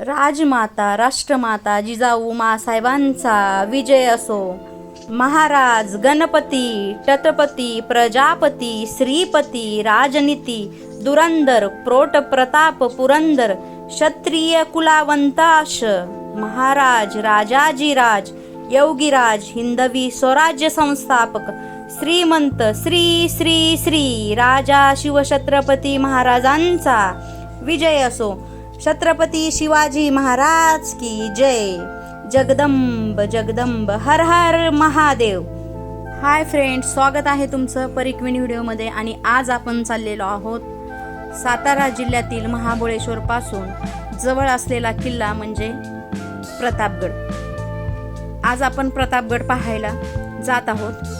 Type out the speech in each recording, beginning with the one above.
राजमाता राष्ट्रमाता जिजाऊ मासाहेबांचा विजय असो. महाराज गणपती छत्रपती प्रजापती श्रीपती राजनीती दुरंदर प्रोट प्रताप पुरंदर क्षत्रिय कुलावंताश महाराज राजाजीराज योगीराज हिंदवी स्वराज्य संस्थापक श्रीमंत श्री श्री श्री राजा शिवछत्रपती महाराजांचा विजय असो. छत्रपती शिवाजी महाराज की जय. जगदंब जगदंब हर हर महादेव. हाय फ्रेंड्स स्वागत आहे तुमचं परिक्विन व्हिडिओमध्ये आणि आज आपण चाललेलो आहोत सातारा जिल्ह्यातील महाबळेश्वर पासून जवळ असलेला किल्ला म्हणजे प्रतापगड. आज आपण प्रतापगड पाहायला जात आहोत.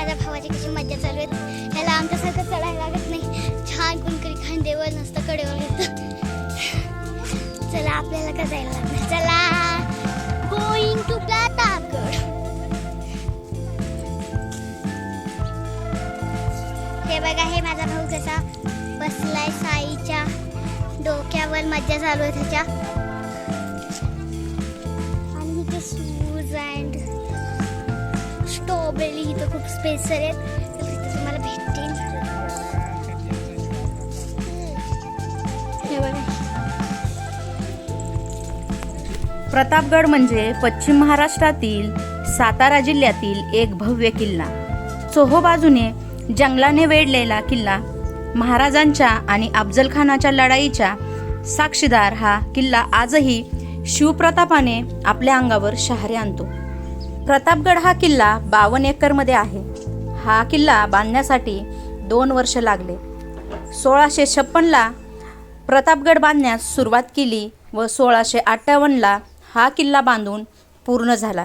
माझ्या भावाची कशी मज्जा चालू आहे. ह्याला आमच्यासारखं चढायला लागत नाही. छान कुणकरी खांदेवर नसतं कडेवर येतं. चला आपल्याला का जायला लागणार? चला. गोईंग टू प्रतापगड हे बघा हे माझा भाऊ कसा बसलाय साईच्या डोक्यावर. मज्जा चालू आहे त्याच्या. स्ट्रॉबेरी इथं खूप स्पेसर आहेत तर तिथे तुम्हाला भेटतील प्रतापगड म्हणजे पश्चिम महाराष्ट्रातील सातारा जिल्ह्यातील एक भव्य किल्ला चोहो बाजूने जंगलाने वेढलेला किल्ला महाराजांच्या आणि अफजलखानाच्या लढाईच्या साक्षीदार हा किल्ला आजही शिवप्रतापाने आपल्या अंगावर शहारे आणतो प्रतापगड हा किल्ला बावन्न एकरमध्ये आहे. हा किल्ला बांधण्यासाठी दोन वर्ष लागले. सोळाशे छप्पनला प्रतापगड बांधण्यास सुरुवात केली व सोळाशे अठ्ठावन्नला हा किल्ला बांधून पूर्ण झाला.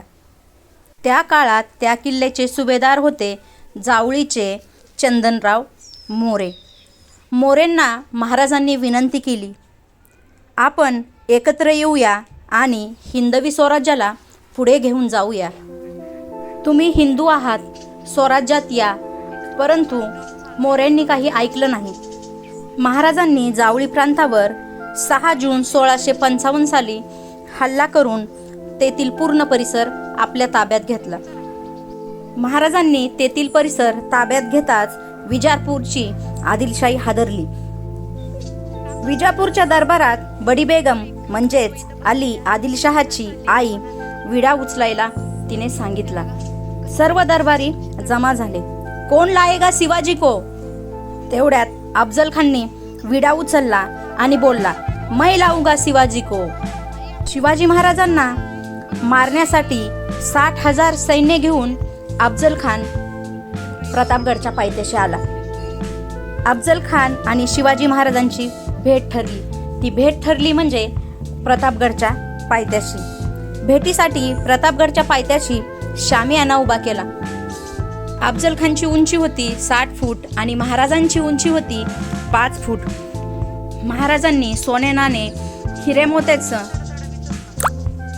त्या काळात त्या किल्ल्याचे सुभेदार होते जावळीचे चंदनराव मोरे. मोरेंना महाराजांनी विनंती केली आपण एकत्र येऊया आणि हिंदवी स्वराज्याला पुढे घेऊन जाऊया. तुम्ही हिंदू आहात स्वराज्यात या. परंतु मोऱ्यांनी काही ऐकलं नाही. महाराजांनी जावळी प्रांतावर सहा जून सोळाशे पंचावन्न साली हल्ला करून तेथील पूर्ण परिसर आपल्या ताब्यात घेतला. महाराजांनी तेथील परिसर ताब्यात घेताच विजापूरची आदिलशाही हादरली. विजापूरच्या दरबारात बडी बेगम म्हणजेच अली आदिलशहाची आई विडा उचलायला तिने सांगितला. सर्व दरबारी जमा झाले. कोण लायेगा शिवाजी को? तेवढ्यात अफजल खानने विडा उचलला आणि बोलला मै लावूगा शिवाजी को. शिवाजी महाराजांना मारण्यासाठी साठ हजार सैन्य घेऊन अफजल खान प्रतापगडच्या पायथ्याशी आला. अफजल खान आणि शिवाजी महाराजांची भेट ठरली. ती भेट ठरली म्हणजे प्रतापगडच्या पायथ्याशी. भेटीसाठी प्रतापगडच्या पायथ्याशी शामियाना उभा केला. अफजल खानची उंची होती साठ फूट आणि महाराजांची उंची होती पाच फूट. महाराजांनी सोने नाणे हिरे मोत्याचं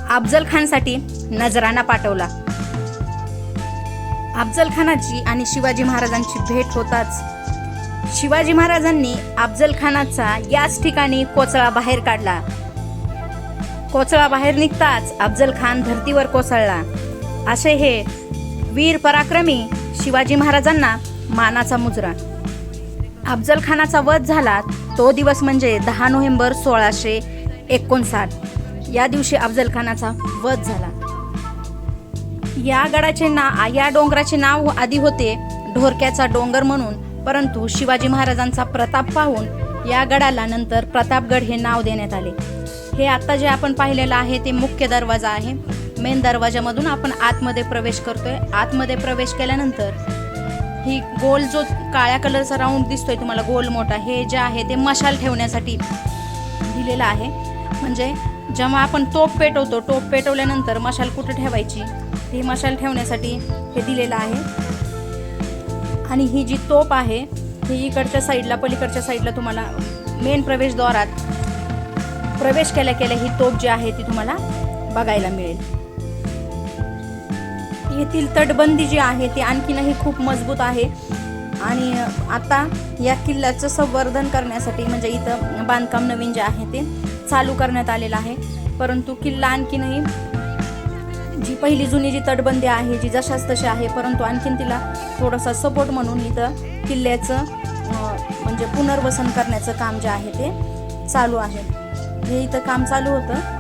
अफजल खानसाठी नजराना पाठवला. अफजल खानाची आणि शिवाजी महाराजांची भेट होताच. शिवाजी महाराजांनी अफजल खानाचा याच ठिकाणी कोचळा बाहेर काढला. कोचळा बाहेर निघताच अफजल खान धर्तीवर कोसळला. असे हे वीर पराक्रमी शिवाजी महाराजांना मानाचा मुजरा. अफजल खानाचा वध झाला तो दिवस म्हणजे दहा नोव्हेंबर सोळाशे एकोणसाठ. या दिवशी अफजल खानाचा वध झाला. या गडाचे ना या डोंगराचे नाव आधी होते ढोरक्याचा डोंगर म्हणून परंतु शिवाजी महाराजांचा प्रताप पाहून या गडाला नंतर प्रतापगड हे नाव देण्यात आले. हे आता जे आपण पाहिलेलं आहे ते मुख्य दरवाजा आहे. मेन दरवाजामधून आपण आतमध्ये प्रवेश करतोय. आतमध्ये प्रवेश केल्यानंतर ही गोल जो काळ्या कलरचा राऊंड दिसतोय तुम्हाला गोल मोठा हे जे आहे ते मशाल ठेवण्यासाठी दिलेलं आहे. म्हणजे जेव्हा आपण तोप पेटवतो टोप पेटवल्यानंतर मशाल कुठं ठेवायची? ती मशाल ठेवण्यासाठी हे दिलेलं आहे. आणि ही जी तोप आहे ही इकडच्या साईडला पलीकडच्या साईडला तुम्हाला मेन प्रवेशद्वारात प्रवेश केल्या केल्या ही तोप जी आहे ती तुम्हाला बघायला मिळेल. येथील तटबंदी जी आहे ती आणखीनही खूप मजबूत आहे. आणि आता या किल्ल्याचं संवर्धन करण्यासाठी म्हणजे इथं बांधकाम नवीन जे आहे ते चालू करण्यात आलेलं आहे. परंतु किल्ला आणखीनही जी पहिली जुनी जी तटबंदी आहे जी जशाच तशी आहे परंतु आणखीन तिला थोडासा सपोर्ट म्हणून इथं किल्ल्याचं म्हणजे पुनर्वसन करण्याचं काम जे आहे ते चालू आहे. हे इथं काम चालू होतं.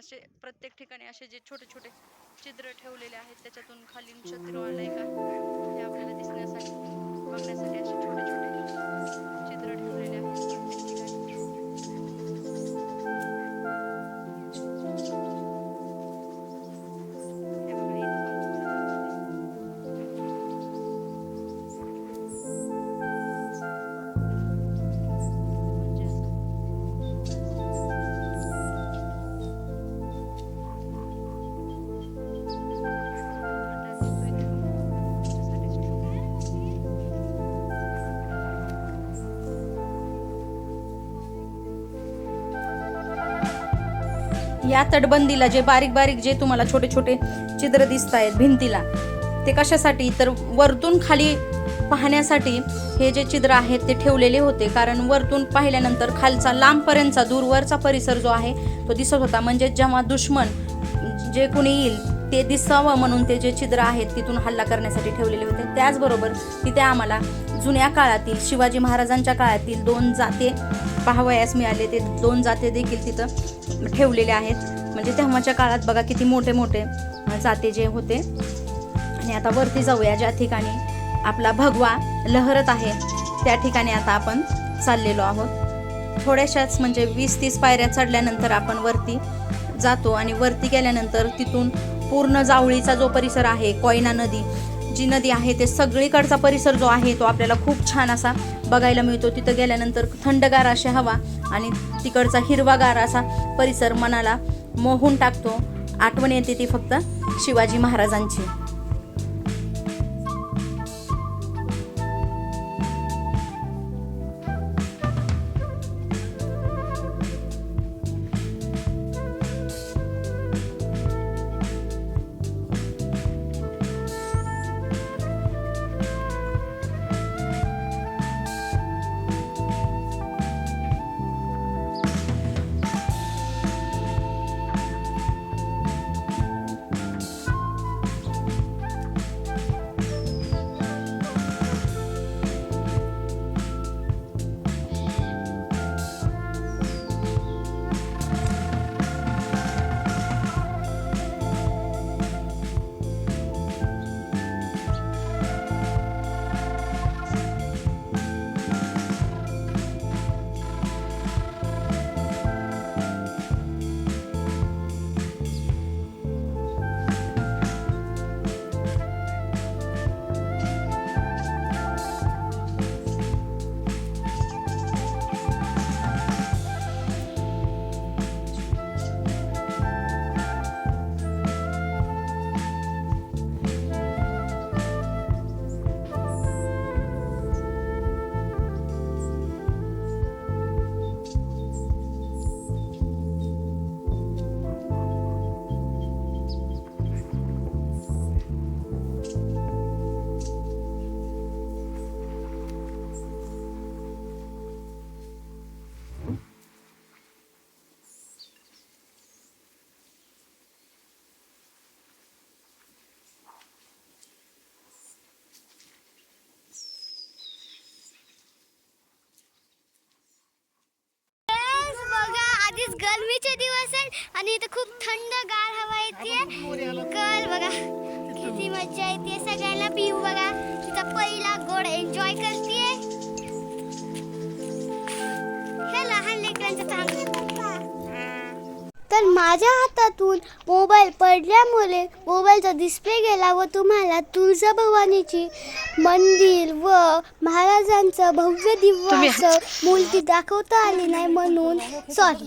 असे प्रत्येक ठिकाणी असे जे छोटे छोटे चित्र ठेवलेले आहेत त्याच्यातून खाली शत्रू आलाय का हे आपल्याला दिसण्यासाठी बघण्यासाठी असे छोटे छोटे चित्र ठेवलेले आहेत. या तटबंदीला जे बारीक बारीक जे तुम्हाला छोटे छोटे चित्र दिसत आहेत भिंतीला ते कशासाठी? तर वरतून खाली पाहण्यासाठी हे जे चित्र आहेत ते ठेवलेले होते. कारण वरतून पाहिल्यानंतर खालचा लांबपर्यंतचा दूरवरचा परिसर जो आहे तो दिसत होता. म्हणजे जेव्हा दुश्मन जे कोणी येईल ते दिसावं म्हणून ते जे चित्र आहेत तिथून हल्ला करण्यासाठी ठेवलेले होते. त्याचबरोबर तिथे आम्हाला जुन्या काळातील शिवाजी महाराजांच्या काळातील दोन जाते पाहावयास मिळाले. ते दोन जाते देखील तिथं ठेवलेले आहेत. म्हणजे तेव्हाच्या काळात बघा किती मोठे मोठे जाते जे होते. आणि आता वरती जाऊया ज्या ठिकाणी आपला भगवा लहरत आहे. त्या ठिकाणी आता आपण चाललेलो आहोत. थोड्याशाच म्हणजे वीस तीस पायऱ्या चढल्यानंतर आपण वरती जातो आणि वरती गेल्यानंतर तिथून पूर्ण जावळीचा जो परिसर आहे कोयना नदी जी नदी आहे ते सगळीकडचा परिसर जो आहे तो आपल्याला खूप छान असा बघायला मिळतो. तिथं गेल्यानंतर थंडगार अशी हवा आणि तिकडचा हिरवागार असा परिसर मनाला मोहून टाकतो. आठवण येते ती फक्त शिवाजी महाराजांची. गरमीचे दिवस आहेत आणि इथं खूप थंड गार हवा येते कल बघा किती मजा येते सगळ्यांना. पिऊ बघा तिचा पहिला गोड एन्जॉय करते तर माझ्या हातातून मोबाईल पडल्यामुळे मोबाईलचा डिस्प्ले गेला व तुम्हाला तुळजाभवानीची मंदिर व महाराजांचं भव्य दिव्य असं मूर्ती दाखवता आली नाही म्हणून सॉरी